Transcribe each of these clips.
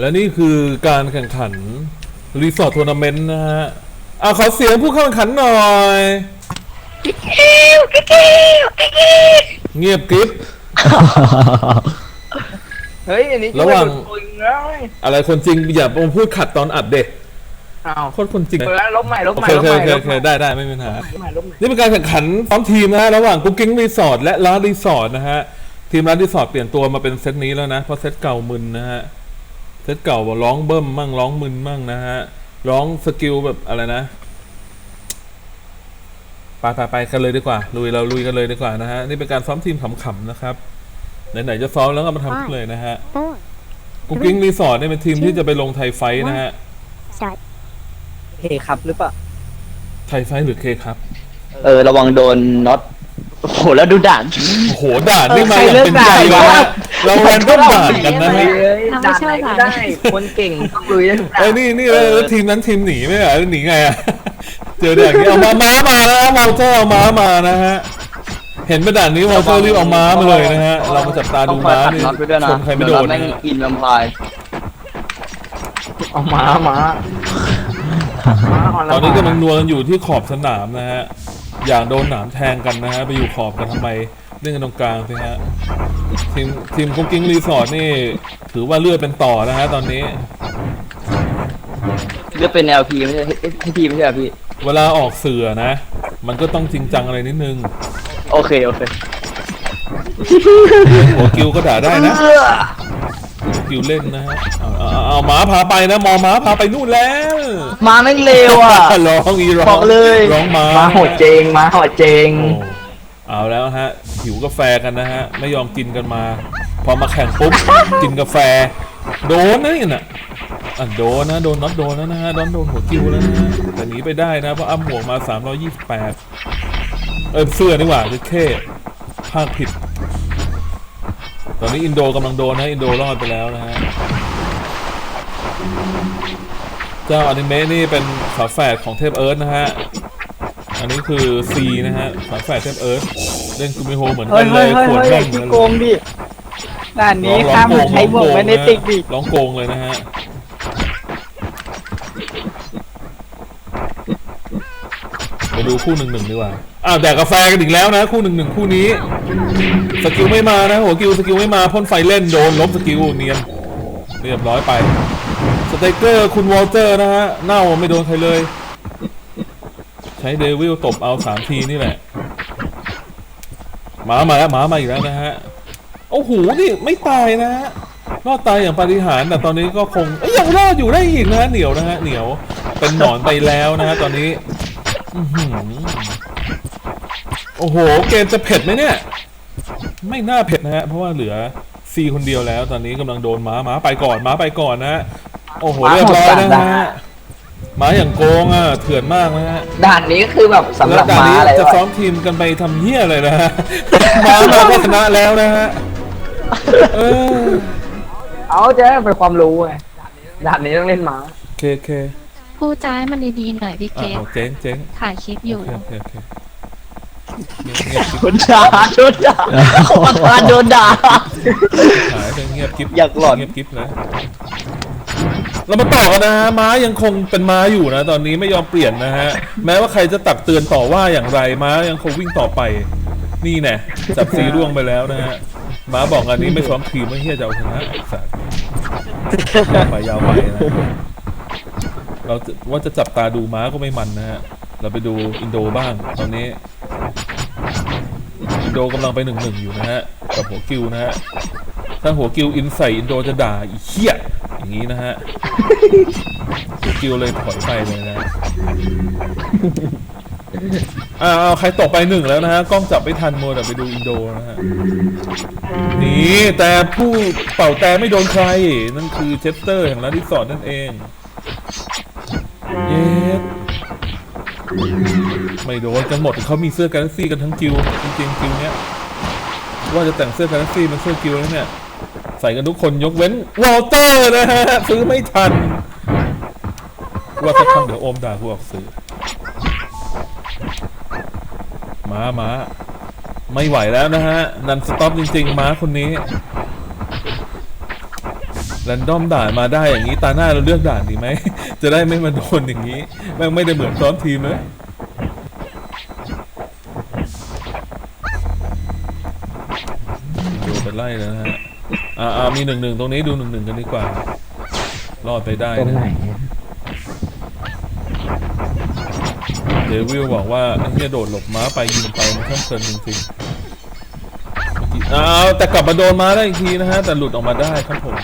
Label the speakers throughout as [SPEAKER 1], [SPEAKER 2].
[SPEAKER 1] และนี่คือการแข่งขันรีสอร์ททัวร์นาเมนต์นะฮะอะขอเสียงผู้เข้าแข่งขันหน่อย เงียบกริบ
[SPEAKER 2] เฮ้ย อันนี้
[SPEAKER 1] ระหว่าง
[SPEAKER 2] คนแล้ว
[SPEAKER 1] อะไรคนจริงอย่ามาพูดขัดตอนอัดเด็ก
[SPEAKER 2] อ้าว
[SPEAKER 1] โคตรคนจริง
[SPEAKER 2] เปิดแล้วลบใหม่ลบ
[SPEAKER 1] โอ
[SPEAKER 2] ใหม่
[SPEAKER 1] เค
[SPEAKER 2] ล
[SPEAKER 1] โอบเค
[SPEAKER 2] ใหม่
[SPEAKER 1] โอเค
[SPEAKER 2] ล
[SPEAKER 1] โอบ
[SPEAKER 2] ใหม่
[SPEAKER 1] ได้ได้ไม่มีปัญหา
[SPEAKER 2] ลบใหม่ลบใหม่
[SPEAKER 1] นี่เป็นการแข่งขันพร้อมทีมนะฮะระหว่างกุ๊กกิ้งรีสอร์ทและร้านรีสอร์ทนะฮะ ทีมร้านรีสอร์ทเปลี่ยนตัวมาเป็นเซตนี้แล้วนะ เพราะเซตเก่ามึนนะฮะ ซตเก่าบอกร้องเบิ้มมั่งร้องมึนมั่งนะฮะ ร้องสกิลแบบอะไรนะไปไปไปกันเลยดีกว่า ลุยเราลุยกันเลยดีกว่านะฮะ นี่เป็นการซ้อมทีมขำๆนะครับ ไหนๆจะซ้อมแล้วก็มาทำเลยนะฮะ
[SPEAKER 3] four,
[SPEAKER 1] กุ๊กกิ้งรีสอร์ทเนี่ยเป็นทีมที่จะไปลงไทยไฟท์นะฮะ
[SPEAKER 3] start.
[SPEAKER 2] เฮ้ครับหรือเปล่า
[SPEAKER 1] ไทยไฟท์หรือเคครับ
[SPEAKER 4] เออ ระวังโดนน็อต โอ้โหแล้วดูด่าน
[SPEAKER 1] โอ้โหด่านนี่มา
[SPEAKER 2] เออใคร
[SPEAKER 1] อย่าง
[SPEAKER 2] เลือก
[SPEAKER 1] เป็นใจ
[SPEAKER 2] ด่าน
[SPEAKER 1] นะ
[SPEAKER 2] วะ
[SPEAKER 1] ฮะเราแรนดอมด่านกันนะฮะ
[SPEAKER 2] เฮ้ย
[SPEAKER 3] เราไม่
[SPEAKER 2] ด่าน
[SPEAKER 3] ชอบ
[SPEAKER 2] ไหนก็
[SPEAKER 3] ด่าน
[SPEAKER 2] ได้คนเก่งต้องลุยได้ทุกด่า
[SPEAKER 1] เอ้ย
[SPEAKER 2] น
[SPEAKER 1] นี่นี่แล้วแล้วทีมนั้นทีมหนีไม่เหรอหนีไงอะเจออย่างนี้เอามาม้ามานะวอลเตอร์เอาม้ามานะฮะเห็นเป็นด่านนี้วอลเตอร์รีบเอาม้ามาเลยนะฮะเรามาจับตาดูม้า
[SPEAKER 4] ต้องคอยตัด
[SPEAKER 1] นี่
[SPEAKER 4] น็อตไปด้วยนะ
[SPEAKER 1] ชนใครไม่โดน
[SPEAKER 4] เยวน็อตแม่ง
[SPEAKER 1] นะฮะ
[SPEAKER 4] อินลำพาย
[SPEAKER 2] เอามามามาอ่อน
[SPEAKER 1] ตอนนี้
[SPEAKER 2] ละ
[SPEAKER 1] กำลังนัวกันอยู่ที่ขอบสนามนะฮะ อย่างโดนหนามแทงกันนะฮะไปอยู่ขอบกันทำไมเล่นกันตรงกลางสิฮะทีมทีมคุกกิ้งรีสอร์ทนี่ถือว่าเลือดเป็นต่อนะฮะตอนนี้
[SPEAKER 4] เลือกเป็น LP ไม่ใช่ให้ทีไม่ใช่เหรอพี่
[SPEAKER 1] เวลาออกเสือนะ มันก็ต้องจริงจังอะไรนิดนึง
[SPEAKER 4] โอเค โอเค
[SPEAKER 1] หัวกิวก็ด่าได้นะหัว กิวเล่นนะฮะเอาเอาเอาหมาพาไปนะมอหมาพาไปนู่นแล้ว
[SPEAKER 4] มาแม่งเร็วอะ
[SPEAKER 1] ร้องอีร้อง
[SPEAKER 4] บอกเลย
[SPEAKER 1] ร้องหมา
[SPEAKER 2] มาโหดเจงมาโหดเจง
[SPEAKER 1] อ้เอาแล้วฮะหิวกาแฟกันนะฮะไม่ยอมกินกันมา พอมาแข่งปุ๊บ กินกาแฟ โดนนะนี่น่ะอะโดนนะโดนน็อตโดนแล้วนะฮะโดนโดนหัวกิวแล้วนะฮะแต่หนีไปได้นะเพราะอ้ำหมวกมา 328 เออเสื้อดีกว่าคือแค่ภาคผิด ตอนนี้อินโดกำลังโดนนะอินโดรอดไปแล้วนะฮะเจ้าอนิเมะนี่เป็นฝาแฝดของเทพเอิร์ธนะฮะอันนี้คือซีนะฮะฝาแฝดเทพเอิร์ธเล่นกูมิโฮเหมือนกั
[SPEAKER 2] เฮ้ย
[SPEAKER 1] นเล
[SPEAKER 2] เฮ้ย
[SPEAKER 1] ย
[SPEAKER 2] เฮ้ย
[SPEAKER 1] ขวด
[SPEAKER 2] เฮ้
[SPEAKER 1] แม่
[SPEAKER 2] ย
[SPEAKER 1] งเหมื
[SPEAKER 2] ที่
[SPEAKER 1] อน
[SPEAKER 2] โก
[SPEAKER 1] กัน
[SPEAKER 2] งดิด่าน
[SPEAKER 1] ร้
[SPEAKER 2] นี้
[SPEAKER 1] องร้
[SPEAKER 2] ข้า
[SPEAKER 1] อง
[SPEAKER 2] ม
[SPEAKER 1] โกง
[SPEAKER 2] ใช้บวกไว้ในติ๊กดิ
[SPEAKER 1] ร้องโกงเลยนะฮะ ไปดู คู่หนึ่งหนึ่งดีกว่าอ้าวแดกกาแฟกันอีกแล้วนะ คู่หนึ่งหนึ่งคู่นี้สกิลไม่มานะหัวกิวสกิลไม่มาพ่นไฟเล่นโดนลบสกิลเนียนเรียบร้อยไปสเตเกอร์คุณวอลเตอร์นะฮะเน่าไม่โดนใครเลย ใช้เดวิลตบเอาสามทีนี่แหละหมามาแล้วหมามาอีกแล้วนะฮะโอ้โหนี่ไม่ตายนะฮะรอดตายอย่างปาฏิหาริย์แต่ตอนนี้ก็คงยังรอดอยู่ได้อีกนะฮะเหนียวนะฮะเหนียวเป็นหนอนไปแล้วนะฮะตอนนี้ อื้อหือโอ้โห เกมจะเผ็ดไหมเนี่ย ไม่น่าเผ็ดนะฮะ เพราะว่าเหลือซีคนเดียวแล้ว ตอนนี้กำลังโดนหมาหมาไปก่อนหมาไปก่อนนะฮะโอ้โห เรียบร้อยนะฮะหมาอย่างโกงอะเถื่อนมากนะฮะ
[SPEAKER 2] ด่านนี้ก็คือแบบสำห
[SPEAKER 1] แล้
[SPEAKER 2] รั
[SPEAKER 1] ว
[SPEAKER 2] บ
[SPEAKER 1] ด่าน
[SPEAKER 2] ม้า
[SPEAKER 1] นี้
[SPEAKER 2] อะไร
[SPEAKER 1] จะ
[SPEAKER 2] วะ
[SPEAKER 1] ซ้อมทีมกันไปทำเหี้ยอะไรนะฮะมามาก็ชนะแล้วนะฮะเออ
[SPEAKER 2] เอาจะได้เป็นความรู้ไงด่านนี้ต้องเล่นม้า
[SPEAKER 1] เคเค
[SPEAKER 3] พูดจาให้มันดีๆหน่อยพี่เก
[SPEAKER 1] อะ
[SPEAKER 3] ฟ
[SPEAKER 1] เอาเจ๊งเจ๊ง
[SPEAKER 3] ถ่ายคลิปอยู่
[SPEAKER 1] โอเคโอเคโอเคเงียบกิ๊บ
[SPEAKER 4] โดนด่าโดนด่าประธานโดนด่า
[SPEAKER 1] หายไปเงียบกิ๊บ
[SPEAKER 4] อยากหลอน
[SPEAKER 1] เงียบกิ๊บนะเรามาต่อกันนะฮะม้ายังคงเป็นม้าอยู่นะ ตอนนี้ไม่ยอมเปลี่ยนนะฮะ แม้ว่าใครจะตักเตือนต่อว่าอย่างไรม้ายังคงวิ่งต่อไป นี่แน่จับสีร่วงไปแล้วนะฮะม้าบอกอันนี้ไม่ซ้อมทีมไม่เฮียจะเอาชนะไอ้สัสยาวไปยาวไปนะ เราจะว่าจะจับตาดูม้าก็ไม่มันนะฮะ เราไปดูอินโดบ้างตอนนี้ อินโดกำลังไปหนึ่งหนึ่งอยู่นะฮะ กับหัวกิวนะฮะ ถ้าหัวกิวอินใส่อินโดจะด่าอีเหี้ยอย่างนี้นะฮะ หัวกิวเลยถอยไปเลยนะอ่าเอาใครตกไปหนึ่งแล้วนะฮะ กล้องจับไม่ทันโมวแต่ไปดูอินโดนะฮะ นี่แต่ผู้เป่าแต่ไม่โดนใคร นั่นคือเชสเตอร์แห่งร้านรีสอร์ทนั่นเอง เย็ดไม่โดนกันหมดเขามีเสื้อกาแล็กซี่กันทั้งกิวจริงๆกิวเนี้ยว่าจะแต่งเสื้อกาแล็กซี่เป็นเสื้อกิวแล้วเนี่ย ใส่กันทุกคนยกเว้นวอลเตอร์นะฮะซื้อไม่ทัน ว่าสักครั้งเดี๋ยวโอมด่ากูออกสื่อม้าม้าไม่ไหวแล้วนะฮะ นันสต็อปจริง ๆ ม้าคนนี้แรนดอมด่านมาได้อย่างนี้ตาหน้าเราเลือกด่านดีไหม จะได้ไม่มาโดนอย่างนี้แม่งไม่ได้เหมือนซ้อมทีมเลยดูไปไล่แล้วนะฮะอ่าอ่ามีหนึ่งหนึ่งตรงนี้ดูหนึ่งหนึ่งกันดีกว่า รอดไปได้
[SPEAKER 2] ตรง
[SPEAKER 1] นะ
[SPEAKER 2] ไหน
[SPEAKER 1] เดวิลบอกว่าไอ้เนี่ยโดดหลบม้าไปยิงไปมันช่างเพลินจริงๆเมื่อกี้อ้าวแต่กลับมาโดนม้าได้อีกทีนะฮะ แต่หลุดออกมาได้ครับผม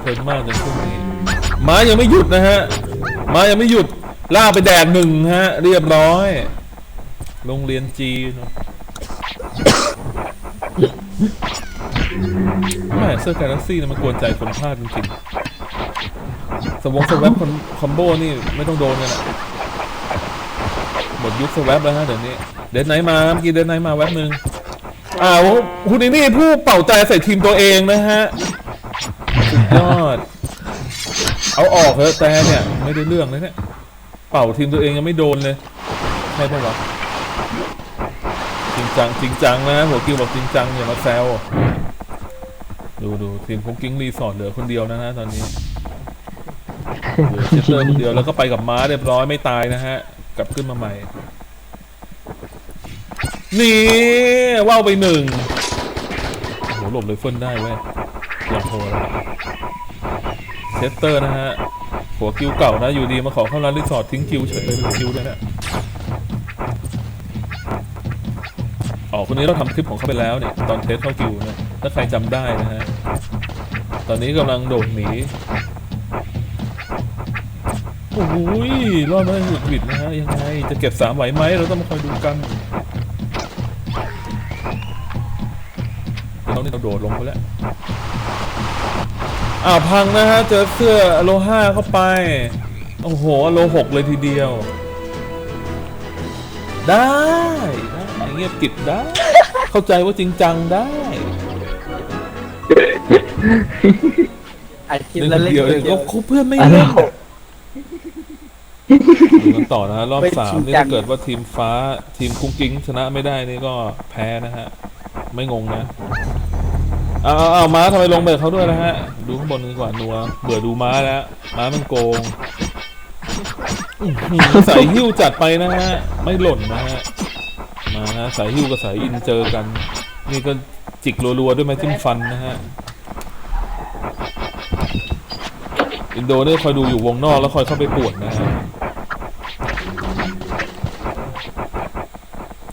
[SPEAKER 1] เพลินมากในช่วงนี้ ม้ายังไม่หยุดนะฮะม้ายังไม่หยุดล่าไปแดกหนึ่งฮะ เรียบร้อย โรงเรียนจีนแม่เสื้อกาแล็กซี่มันกวนใจคนพลาดจริงๆสวงสแวปคอมโบนี่ไม่ต้องโดนกันอะหมดยุคสแวปแล้วฮะเดี๋ยวนี้ เดนไนมาเมื่อกี้เดนไนมาแวบหนึ่งอ้าวคุณนี่ผู้เป่าใจใส่ทีมตัวเองนะฮะ สุดยอด เอาออกเถอะแต่เนี่ย ไม่ได้เรื่องเลยเนี่ย เป่าทีมตัวเองยังไม่โดนเลยใช่ปะวะจริงจังจริงจังนะหัวกิวบอกจริงจังอย่ามาแซวดูดูทีมคุกกิ้งรีสอร์ทเหลือคนเดียวนะฮะตอนนี้เหลือเชสเตอร์คนเดียวแล้วก็ไปกับม้าเรียบร้อยไม่ตายนะฮะ กลับขึ้นมาใหม่ นี่ว่าวไปหนึ่งโอ้โหหลบเลยเฟิลได้เว้ยอย่างโหดแล้ว เชสเตอร์นะฮะหัวคิวเก่านะ อยู่ดีมาขอเข้าร้านรีสอร์ททิ้งคิวเฉยเลยคิวเลยนะอ๋อคนนี้เราทำคลิปของเขาไปแล้วเนี่ยตอนเทสเข้าคิวนะถ้าใครจำได้นะฮะตอนนี้กำลังโดดหนีโอ้โหยรอดมาได้หวุดหวิดนะฮะยังไงจะเก็บสามไหวไหมเราต้องมาคอยดูกันเขานี่เราโดดลงไปแล้ว อ่าวพังนะฮะ เจอเสื้ออโลห้าเข้าไป โอ้โหอโลหกเลยทีเดียว ได้ได้เงียบกิบได้ เข้าใจว่าจริงจังได้
[SPEAKER 2] ไอ้คิด
[SPEAKER 1] เล่น
[SPEAKER 2] แล้ว
[SPEAKER 1] คน
[SPEAKER 2] เล่น
[SPEAKER 1] เดียว
[SPEAKER 2] ค
[SPEAKER 1] เอนง
[SPEAKER 2] เดีย
[SPEAKER 1] ก็
[SPEAKER 2] ว
[SPEAKER 1] เขาเพื่อนไม่
[SPEAKER 2] อัน
[SPEAKER 1] เล่
[SPEAKER 2] นั้น
[SPEAKER 1] นดูกันต่อนะฮะรอบ
[SPEAKER 2] ไม่
[SPEAKER 1] สาม
[SPEAKER 2] จริง
[SPEAKER 1] นี่
[SPEAKER 2] จัง
[SPEAKER 1] ถ้าเกิดว่าทีมฟ้าทีมกุ้งกิ้งชนะไม่ได้นี่ก็แพ้นะฮะ ไม่งงนะ เอาเอาเอาม้าทำไมลงเบิกเขาด้วยนะฮะ ดูข้างบนดีกว่านัว เบื่อดูม้าแล้ว ม้ามันโกงอื้อหือสายหิ้วจัดไปนะฮะ ไม่หล่นนะฮะ มาฮะสายหิ้วกับสายอินเจอกัน นี่ก็จิกรัวๆด้วยไม้จิ้มฟันนะฮะ อินโดนี่คอยดูอยู่วงนอกแล้วคอยเข้าไปปวดนะฮะ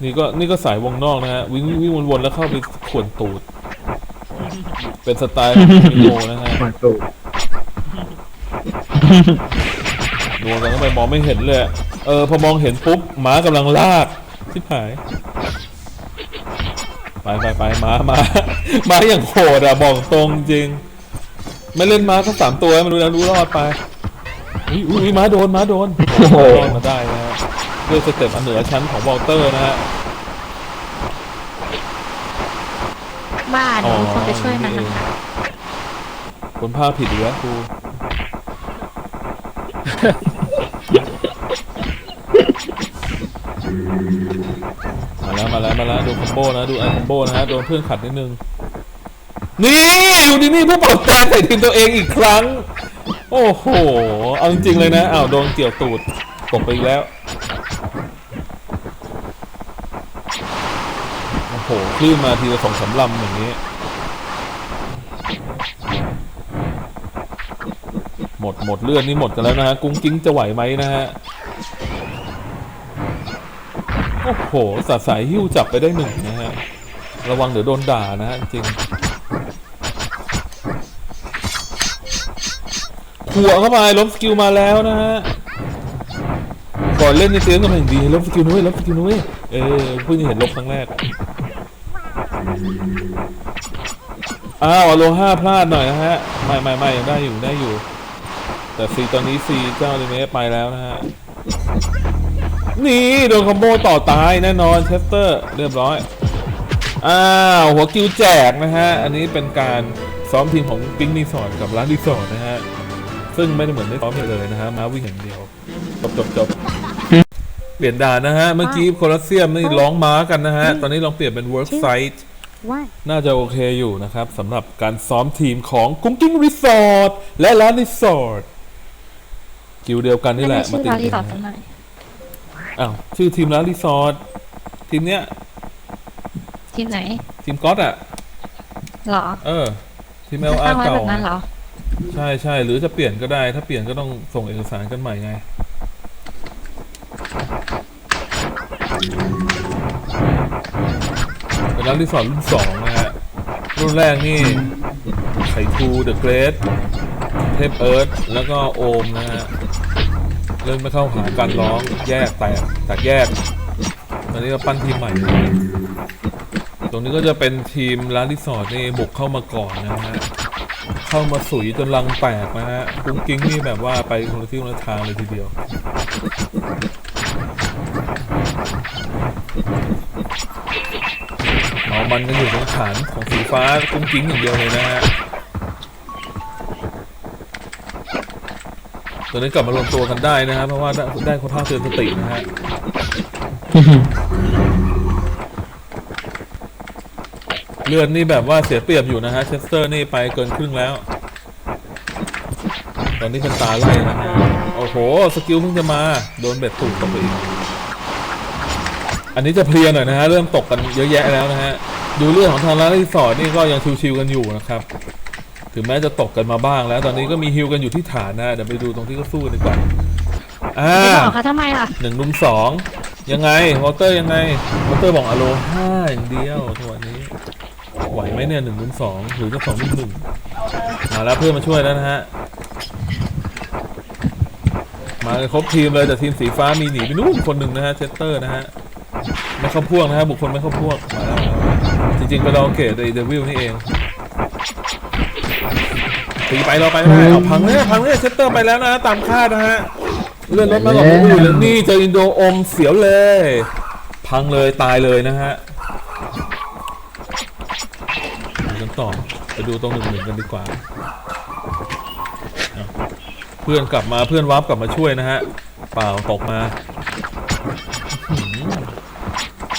[SPEAKER 1] นี่ก็นี่ก็สายวงนอกนะฮะวิ่งวิ่งวนๆแล้วเข้าไปขวนตูด เป็นสไตล์ของอินโดนะฮะ
[SPEAKER 2] มาตู
[SPEAKER 1] นัวกันเข้าไปมองไม่เห็นเลยอะเออ พอมองเห็นปุ๊บหมากำลังลากชิบหาย ไปไปไปหมาหมาหมาอย่างโหดอะบอกตรงจริง ไม่เล่นม้าก็สามตัวให้มันรู้แล้วรู้รอดไปอุ้ยอุ้ยม้าโดนม้าโดนโอ้โหรอดมาได้นะฮะด้วยสเต็ปอันเหนือชั้นของวอลเตอร์นะฮะ
[SPEAKER 3] บ้าเดี๋ยวมีคนไปช่วยมันนะคะ
[SPEAKER 1] คนภาพผิดอีกแล้วครูมาแล้วมาแล้วมาแล้วดูคอมโบนะดูไอคอมโบนะฮะโดนเพื่อนขัดนิดนึง นี่อยู่ที่นี่ผู้เป่าแตนใส่ทีมตัวเองอีกครั้ง โอ้โห เอาจริงๆเลยนะอ้าวโดนเกี่ยวตูดตกไปอีกแล้ว โอ้โห คลื่นมาทีละสองสามลำอย่างนี้ หมดหมดเลือดนี่หมดกันแล้วนะฮะกุ้งกิ้งจะไหวไหมนะฮะโอ้โหสัตว์สายหิ้วจับไปได้หนึ่งนะฮะ ระวังเดี๋ยวโดนด่านะฮะจริงหัวเข้าไปลบสกิลมาแล้วนะฮะก่อนเล่นในเตียงก็เป็นอย่างดีลบสกิลนุ้ยลบสกิลนุ้ยเออเพิ่งเห็นลบครั้งแรก อ้าวอโลห้าพลาดหน่อยนะฮะ ไม่ไม่ไม่ได้อยู่ได้อยู่ แต่ซีตอนนี้ซีเจ้าลิเมสไปแล้วนะฮะ นี่โดนคอมโบต่อตายแน่นอนเชสเตอร์ เรียบร้อย อ้าวหัวกิวแจกนะฮะ อันนี้เป็นการซ้อมทีมของปิงรีสอร์ทกับร้านรีสอร์ทนะฮะ ซึ่งไม่ได้เหมือนได้ซ้อมเลยนะฮะ มาวิ่งอย่างเดียว จบจบจบเปลี่ยนด่านนะฮะ เมื่อกี้โคลอสเซียมนี่ร้องม้ากันนะฮะ ตอนนี้ลองเปลี่ยนเป็นเวิร์กไซต์ น่าจะโอเคอยู่นะครับสำหรับการซ้อมทีมของกุ้งกิ้งรีสอร์ทและร้านรีสอร์ทกิวเดียวกันนี่แหละ
[SPEAKER 3] ชื่อ
[SPEAKER 1] ติ
[SPEAKER 3] ร้าน
[SPEAKER 1] ด
[SPEAKER 3] รี
[SPEAKER 1] กั
[SPEAKER 3] สอร์ท
[SPEAKER 1] น
[SPEAKER 3] สักหน่อย
[SPEAKER 1] อ้าวชื่อทีมร้านรีสอร์ททีมเนี้ย
[SPEAKER 3] ทีมไหน
[SPEAKER 1] ทีมก๊อตอะ
[SPEAKER 3] เหรอ
[SPEAKER 1] เออ ทีมเอล
[SPEAKER 3] จะ
[SPEAKER 1] อา
[SPEAKER 3] ตั้งไว้
[SPEAKER 1] เก่า
[SPEAKER 3] แบบนั้นเหรอ
[SPEAKER 1] ใช่ใช่หรือจะเปลี่ยนก็ได้ ถ้าเปลี่ยนก็ต้องส่งเอกสารกันใหม่ไง เป็นร้านรีสอร์ทรุ่นสองนะฮะรุ่นแรกนี่ไข่ทูเดอะเกรดเทพเอิร์ธแล้วก็โอมนะฮะเริ่มไม่เข้าหาการร้องแยกแตกแตกแยกตอนนี้ก็ปั้นทีมใหม่ ตรงนี้ก็จะเป็นทีมร้านรีสอร์ทนี่บุกเข้ามาก่อนนะฮะเข้ามาสุยจนรังแตกนะฮะกุ้งกิ้งนี่แบบว่าไปคนละที่คนละทางเลยทีเดียว เอา มันกันอยู่ตรงฐานของสีฟ้ากุ้งกิ้งอย่างเดียวเลยนะฮะตอนนี้กลับมารวมตัวกันได้นะฮะเพราะว่าได้ได้โควต้าเตือนสตินะฮะเลือดนี่แบบว่าเสียเปรียบอยู่นะฮะเชสเตอร์นี่ไปเกินครึ่งแล้ว ตอนนี้เป็นตาไล่นะฮะโอ้โหสกิลเพิ่งจะมา โดนเบ็ดตูดตกไปอีกอันนี้จะเพลียหน่อยนะฮะ เริ่มตกกันเยอะแยะแล้วนะฮะ ดูเรื่องของทางร้านรีสอร์ทนี่ก็ยังชิวๆกันอยู่นะครับ ถึงแม้จะตกกันมาบ้างแล้ว ตอนนี้ก็มีฮิวกันอยู่ที่ฐานนะเดี๋ยวไปดูตรงที่เขาสู้กันดีกว่าอ่า
[SPEAKER 3] ไม่บอกเขาทำไมล่ะ
[SPEAKER 1] หนึ่งลุมสองยังไงวอเตอร์ยังไงวอเตอร์บอกอโลห้าอย่างเดียวตัวนนี้ไหวไหมเนี่ยหนึ่งลุมสองหรือจะสองลุมหนึ่งมาแล้วเพื่อนมาช่วยแล้วนะฮะมากันครบทีมเลยแต่ทีมสีฟ้ามีหนีไปนู่นคนหนึ่งนะฮะเชสเตอร์นะฮะไม่เข้าพวกนะฮะบุคคลไม่เข้าพวกมาแล้ว จริงๆไปลองเกตเดวิลนี่เองตีไปเราไปไม่ได้เอาพังเลยพังเลยเชสเตอร์ไปแล้วนะ ตามคาดนะฮะ เลื่อนรถมากับผู้อื่นเลยนี่เจออินโดอมเสียวเลย พังเลยตายเลยนะฮะดูกันต่อไปดูตรงหนึ่งหนึ่งกันดีกว่าอะเพื่อนกลับมาเพื่อนวาร์ปกลับมาช่วยนะฮะ เปล่าตกมา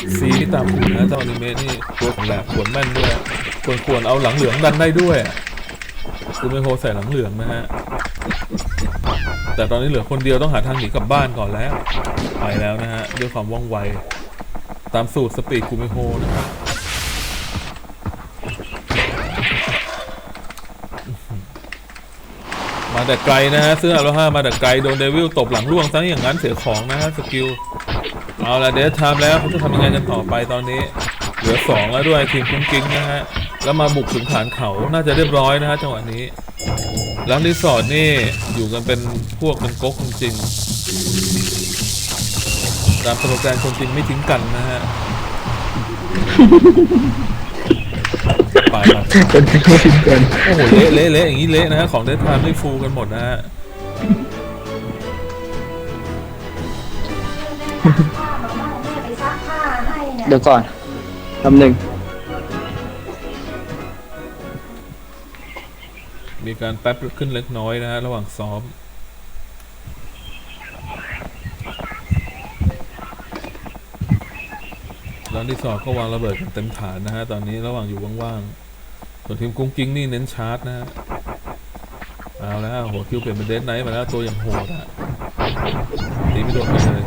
[SPEAKER 1] อื้อหือซีที่ตามหุ่นนะเจ้าอนิเมะนี่ตัวของแหลกขวนแม่นด้วยควรควรเอาหลังเหลืองดันได้ด้วยคุณไมโฮใส่หลังเหลืองนะฮะแต่ตอนนี้เหลือคนเดียวต้องหาทางหนีกลับบ้านก่อนแล้วไปแล้วนะฮะด้วยความว่องไว ตามสูตรสปีดคูมิโฮนะครับมาแต่ไกลนะฮะซื้ออาโลห้ามาแต่ไกลโดนเดวิลตบหลังล่วงซะอย่างนั้นเสียของนะฮะสกิล เอาละเดสไทม์แล้วเขาจะทำยังไงกันต่อไปตอนนี้ เหลือสองแล้วด้วยทีมกุ้งกิ้งนะฮะแล้วมาบุกถึงฐานเขาน่าจะเรียบร้อยนะฮะจังหวะนี้ร้านรีสอร์ทนี่อยู่กันเป็นพวกเป็นก๊กจริงๆตามโปรแกรมคนจริงไม่ทิ้งกันนะฮะไปมา
[SPEAKER 4] คนที่ไม่ถึงกัน
[SPEAKER 1] โอ้โหเละเละเละอย่างนี้เละนะฮะของเดทไทม์นี่ฟูลกันหมดนะฮะ
[SPEAKER 4] เดี๋ยวก่อนคำหนึ่ง
[SPEAKER 1] มีการแป๊บขึ้นเล็กน้อยนะฮะระหว่างซ้อม ร้านที่สองก็วางระเบิดกันเต็มฐานนะฮะ ตอนนี้ระหว่างอยู่ว่างๆ ส่วนทีมกุ้งกิ้งนี่เน้นชาร์จนะฮะ เอาแล้วหัวคิวเปลี่ยนเป็นเดนไนท์มาแล้วตัวอย่างโหดอะ ตีไม่โดนไปเลย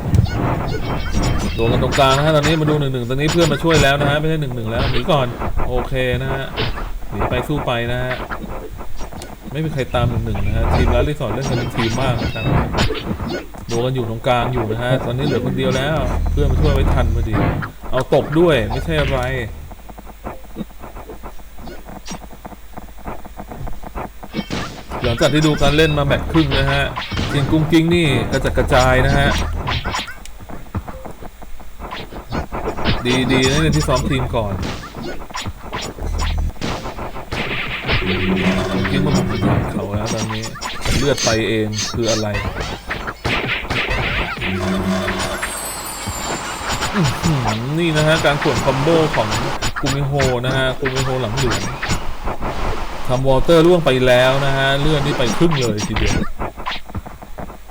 [SPEAKER 1] ตัวกันตรงกลางนะฮะตอนนี้มาดูหนึ่งหนึ่งตอนนี้เพื่อนมาช่วยแล้วนะฮะไม่ใช่หนึ่งหนึ่งแล้วหนีก่อนโอเคนะฮะหนีไปสู้ไปนะฮะไม่มีใครตามหนึ่งหนึ่งนะฮะทีมร้านรีสอร์ทเล่นกันเป็นทีมมากนะครับโดนกันอยู่ตรงกลางอยู่นะฮะตอนนี้เหลือคนเดียวแล้ว เพื่อนมาช่วยไว้ทันพอดี เอาตกด้วยไม่ใช่อะไร หลังจากที่ดูการเล่นมาแมตช์ครึ่งนะฮะทีมกุ้งกิ้งนี่กระจัดกระจายนะฮะ ดีดีนะเนี่ยที่ซ้อมทีมก่อนกุ้งกิ้งมาบุกไปทางเขาแล้วตอนนี้เลือดไปเองคืออะไรนี่นะฮะการขวนคอมโบของกูมิโฮนะฮะกูมิโฮหลังหลือง ทำวอเตอร์ล่วงไปแล้วนะฮะเลื่อนนี่ไปครึ่งเลยทีเดียว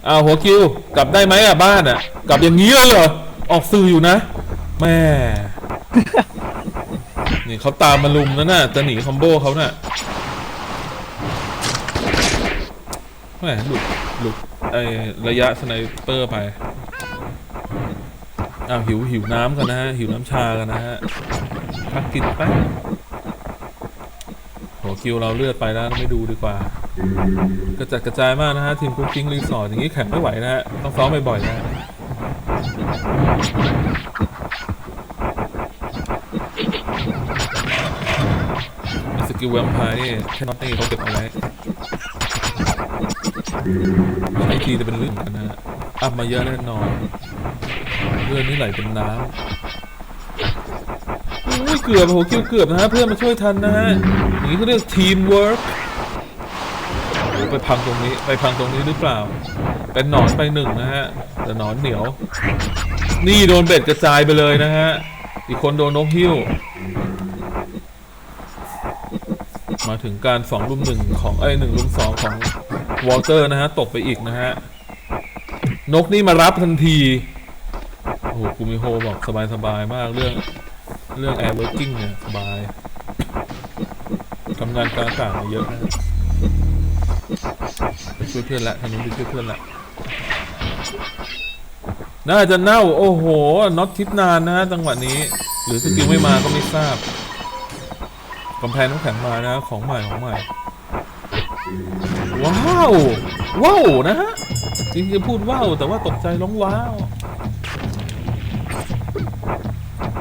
[SPEAKER 1] อ้าวหัวคิวกลับได้ไหมอะบ้านอะ กลับอย่างนี้เลยเหรอออกสื่ออยู่นะแม่นี่เขาตามมาลุมนั่นน่ะจะหนีคอมโบเขาน่ะแหมหลุดหลุดไอระยะสไนเปอร์ไปอ้าวหิวหิวน้ำกันนะฮะหิวน้ำชากันนะฮะพักกินแป๊บ คิวเราเลือดไปแล้วไม่ดูดีกว่า กระจัดกระจายมากนะฮะ ทีมคุกกิ้งรีสอร์ทอย่างนี้แข่งไม่ไหวนะฮะ ต้องซ้อมบ่อยๆนะฮะสกิลแวมไพร์นี่แค่นอตนี่เขาเก็บเอาไว้ใช้ทีจะเป็นเรื่องนกันนะฮะอัพมาเยอะแน่นอนเลือดนี่ไหลเป็นน้ำ อุ้ยเกือบโหคิวเกือบนะฮะเพื่อนมาช่วยทันนะฮะอย่างนี้เขาเรียกทีมเวิร์กโอ้โหไปพังตรงนี้ไปพังตรงนี้หรือเปล่า เป็นหนอนไปหนึ่งนะฮะแต่หนอนเหนียว นี่โดนเบ็ดกระจายไปเลยนะฮะอีกคนโดนนกฮิ้ว มาถึงการสองลุมหนึ่งของไอ้หนึ่งลุมสองของวอลเตอร์นะฮะตกไปอีกนะฮะนกนี่มารับทันทีโอ้โหกูมิโฮบอกสบายสบายๆมากเรื่อง เรื่องแอร์เวิร์กิ้งเนี่ยสบายทำงานกลางอากาศมาเยอะนะไปช่วยเพื่อนละทางนู้ไปช่วยเพื่อนละน่าจะเน่าโอ้โหน็อตทิศนานนะจังหวะนี้ หรือสกิลไม่มาก็ไม่ทราบกำแพงน้ำแข็งมานะ ของใหม่ของใหม่ ว้าว ว้าวนะฮะจริงๆพูดว้าวแต่ว่าตกใจร้องว้าว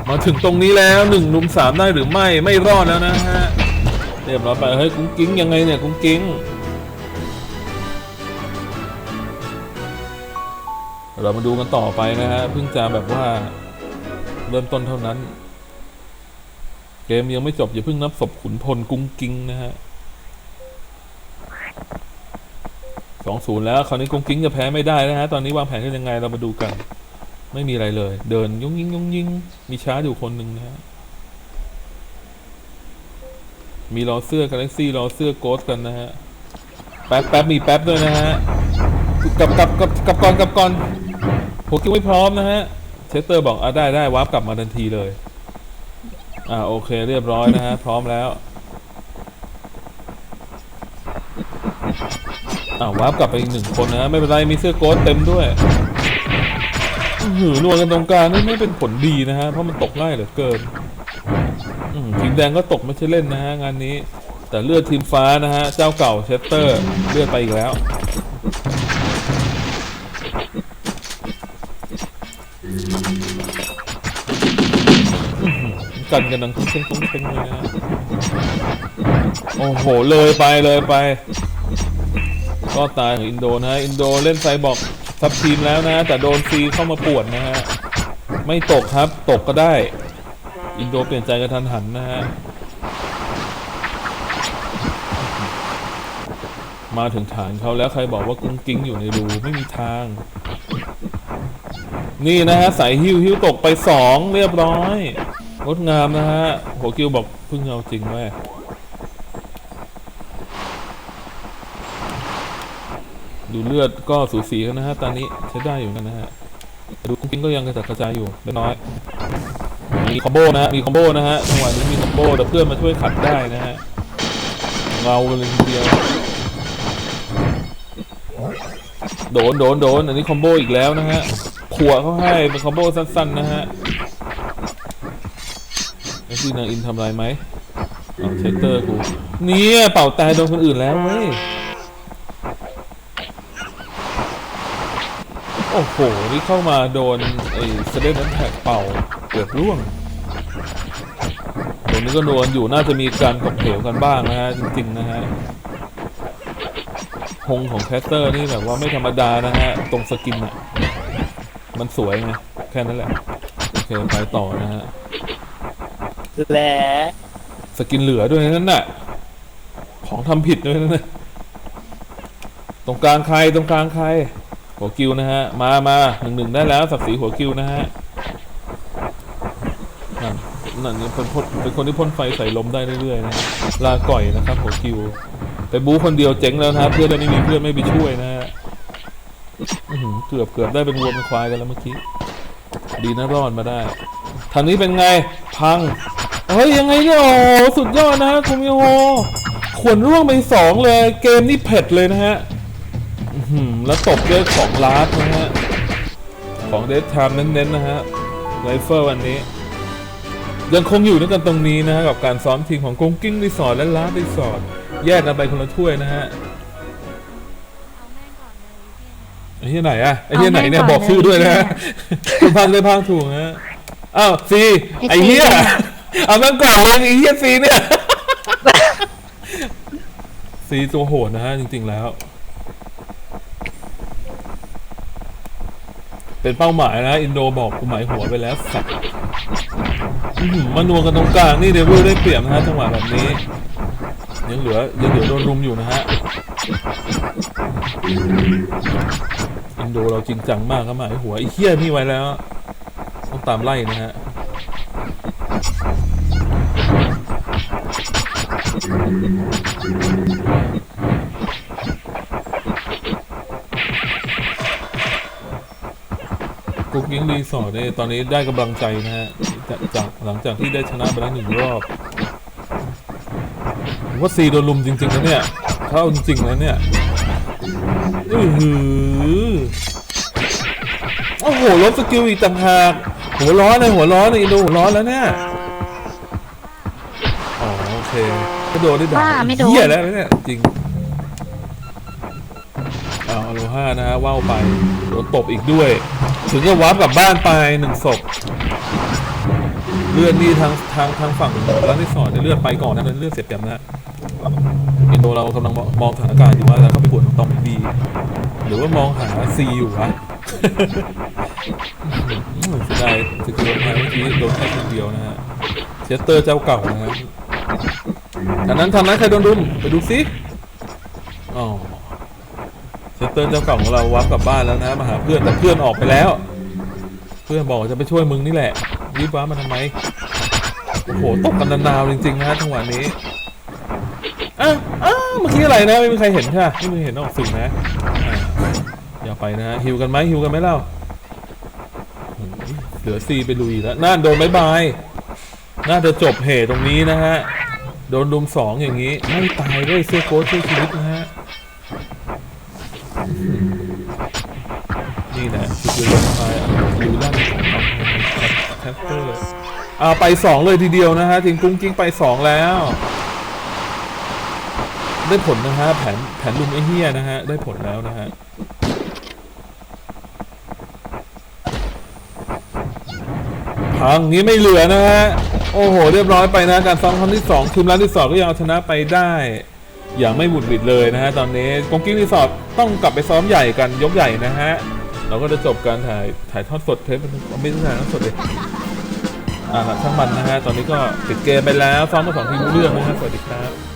[SPEAKER 1] มาถึงตรงนี้แล้วหนึ่งลุมสามได้หรือไม่ไม่รอดแล้วนะฮะเรียบร้อยไปเฮ้ยกุ้งกิ้งยังไงเนี่ยกุ้งกิ้งเรามาดูกันต่อไปนะฮะเพิ่งจะแบบว่าเริ่มต้นเท่านั้น เกมยังไม่จบอย่าเพิ่งนับศพขุนพลกุ้งกิ้งนะฮะสองศูนย์แล้วคราวนี้กุ้งกิ้งจะแพ้ไม่ได้นะฮะตอนนี้วางแผนกันยังไงเรามาดูกัน ไม่มีอะไรเลย เดินยุ่งยิงยุ่งยิงมีช้าอยู่คนหนึ่งนะฮะมีรอเสื้อกาแล็กซี่รอเสื้อโกสกันนะฮะ แป๊บแป๊บมีแป๊บด้วยนะฮะกลับกลับกลับกลับก่อนกลับก่อนหัวกิ้วไม่พร้อมนะฮะ เชสเตอร์บอกอะได้ได้วาร์ปกลับมาทันทีเลย อ่าโอเค เรียบร้อยนะฮะ พร้อมแล้วอ่าวาร์ปกลับไปอีกหนึ่งคนนะฮะไม่เป็นไรมีเสื้อโกสเต็มด้วย หือนัวกันตรงกลางนี่ไม่เป็นผลดีนะฮะ เพราะมันตกง่ายเหลือเกินทีมแดงก็ตกไม่ใช่เล่นนะฮะงานนี้ แต่เลือดทีมฟ้านะฮะ เจ้าเก่าเชสเตอร์ เลือดไปอีกแล้ว กันกันดังคุ้งเช้งคุ้งเช้งเลยนะฮะโอ้โห เลยไปเลยไป ก็ตายของอินโดนะฮะ อินโดเล่นไซบอก ทับทีมแล้วนะ แต่โดนฟีเข้ามาปวดนะฮะ ไม่ตกครับตกก็ได้ อินโดเปลี่ยนใจกระทันหันนะฮะ มาถึงฐานเขาแล้วใครบอกว่ากุ้งกิ้งอยู่ในรูไม่มีทาง นี่นะฮะ สายฮิวฮิวตกไปสองเรียบร้อยงดงามนะฮะ หัวกิวบอกเพิ่งเอาจริงแม่ ดูเลือดก็สูสีกันนะฮะ ตอนนี้ใช้ได้อยู่กันนะฮะ ดูกุ้งกิ้งก็ยังกระจัดกระจายอยู่เล็กน้อย มีคอมโบนะฮะ มีคอมโบนะฮะจังหวะนี้มีคอมโบแต่เพื่อนมาช่วยขัดได้นะฮะเงาเลยทีเดียว โดน โดน โดน อันนี้คอมโบอีกแล้วนะฮะขัวเขาให้เป็นคอมโบสั้นๆนะฮะไอ้ที่นางอินทำไรไหมเอาเชสเตอร์กู เนี่ย เป่าตายโดนคนอื่นแล้วเว้ย โอ้โห นี่เข้ามาโดนไอ้เซเลนนั้นแท็กเป่าเกือบร่วงตัวนี้ก็โดนอยู่น่าจะมีการตกเหวกันบ้างนะฮะจริงๆนะฮะฮงของแคสเตอร์นี่แบบว่าไม่ธรรมดานะฮะ ตรงสกินอะมันสวยไงแค่นั้นแหละ โอเค ไปต่อนะฮะ
[SPEAKER 2] แหละ
[SPEAKER 1] สกินเหลือด้วยนั่นน่ะ ของทำผิดด้วยนั่นน่ะตรงกลางใครตรงกลางใคร หัวกิวนะฮะ มามาหนึ่งหนึ่งได้แล้วศักดิ์ศรีหัวกิวนะฮะนั่นนั่นเป็นคนเป็นคนที่พ่นไฟใส่ลมได้เรื่อยๆนะลาก่อยนะครับหัวกิว ไปบู๊คนเดียวเจ๊งแล้วนะเพื่อนไม่มีเพื่อนไม่ไปช่วยนะฮะเกือบเกือบได้เป็นวัวเป็นควายกันแล้วเมื่อกี้ ดีนะรอดมาได้ทางนี้เป็นไงพังเฮ้ยยังไงเนี่ยโอ้สุดยอดนะคุมิโอขวนร่วงไปสองเลย เกมนี่เผ็ดเลยนะฮะ แล้วตบด้วยของลาสนะฮะ ของเดทไทม์เน้นๆนะฮะไรเฟอร์วันนี้ ยังคงอยู่ด้วยกันตรงนี้นะฮะกับการซ้อมทีมของกงกิ้งรีสอร์ทและลาสรีสอร์ทแยกกันไปคนละถ้วยนะฮะไอ้ที่ไหนอะไอ้ที่ไหนเนี่ย
[SPEAKER 3] เอาแม่งก่อน
[SPEAKER 1] บอกชื่อด้วยนะฮะ
[SPEAKER 3] เลย
[SPEAKER 1] คุณพันได้พางถูกฮะอ้าวซีไอ้เหี้ยเอาแม่งก่อนเลยไอ้เหี้ยซีเนี่ยซีตัวโหดนะฮะจริง ๆแล้ว เป็นเป้าหมายนะอินโดบอกกูหมายหัวไปแล้วสัตว์มานวกันตรงกลางนี่เดวิลได้เปรียบนะฮะจังหวะแบบนี้ยังเหลือยังเหลือโดนรุมอยู่นะฮะอินโดเราจริงจังมากครับหมายหัวไอ้เหี้ยนี่ไว้แล้ว ต้องตามไล่นะฮะ กุ๊กยิงรีสอร์ทเนี่ยตอนนี้ได้กำลังใจนะฮะจากจากหลังจากที่ได้ชนะไปแล้วหนึ่งรอบผมว่าซีโดนลุมจริงๆนะเนี่ยเข้าจริงๆแล้วเนี่ยอือหือโอ้โหลบสกิลอีกต่างหากหัวร้อนเลยหัวร้อนเลยอินโดหัวร้อนแล้วเนี่ยอ๋อโอเคก็โดนได้ด่า
[SPEAKER 3] ว่าไม่โดน
[SPEAKER 1] เหี้ยแล้วเนี่ยจริง ห้านะฮะว่าวไปโดนตบอีกด้วย ถึงจะวับกลับบ้านไปหนึ่งศพเลือดนี่ทางทางทางฝั่งร้านที่สอนเนี่ยเลือดไปก่อนนะในเลือดเสียเปรียบนะฮะอินโดเรากำลังมองสถานการณ์อยู่ว่าแล้วเข้าไปปวดของตองดีหรือว่ามองหาซีอยู่วะเสียดายสกิลแพ้เมื่อกี้โดนแค่คนเดียวนะฮะเชสเตอร์เจ้าเก่านะฮะทางนั้นทางนั้นใครโดนรุมไปดูซิอ๋อ เชสเตอร์เจ้าเก่าของเราวับกลับบ้านแล้วนะมาหาเพื่อนแต่เพื่อนออกไปแล้ว เพื่อนบอกจะไปช่วยมึงนี่แหละรีบว้ามาทำไมโอ้โหตกกันนาวๆจริงๆนะจังหวะนี้อ้าวอ้าเมื่อกี้อะไรนะไม่มีใครเห็นใช่ไหมไม่มีเห็นออกสื่อนะอย่าไปนะฮิวกันไหมฮิวกันไหมเล่าเหลือซีไปลุยแล้วน่าโดนบายบายน่าจะจบเหตุตรงนี้นะฮะ โดนดุมสองอย่างนี้ ไม่ตายด้วยเสื้อโค้ทเสื้อชีวิตนะฮะ นี่แหละคือลงไปดูด้านของแคปเตอร์อ่าไปสองเลยทีเดียวนะฮะทีมกุ้งกิ้งไปสองแล้ว ได้ผลนะฮะแผนแผนลุมไอเฮียนะฮะได้ผลแล้วนะฮะพังนี้ไม่เหลือนะฮะโอ้โห เรียบร้อยไปนะ การซ้อมครั้งที่สองทีมร้านที่สองก็ยังเอาชนะไปได้ อย่างไม่หวุดหวิดเลยนะฮะตอนนี้กงกิ้งรีสอร์ทต้องกลับไปซ้อมใหญ่กันยกใหญ่นะฮะเราก็จะจบการถ่ายถ่ายทอดสดเทปไม่ใช่ถ่ายทอดสดเลยอ่าช่างมันนะฮะตอนนี้ก็ปิดเกมไปแล้วซ้อมมาสองทีมรู้เรื่องนะฮะสวัสดีครับ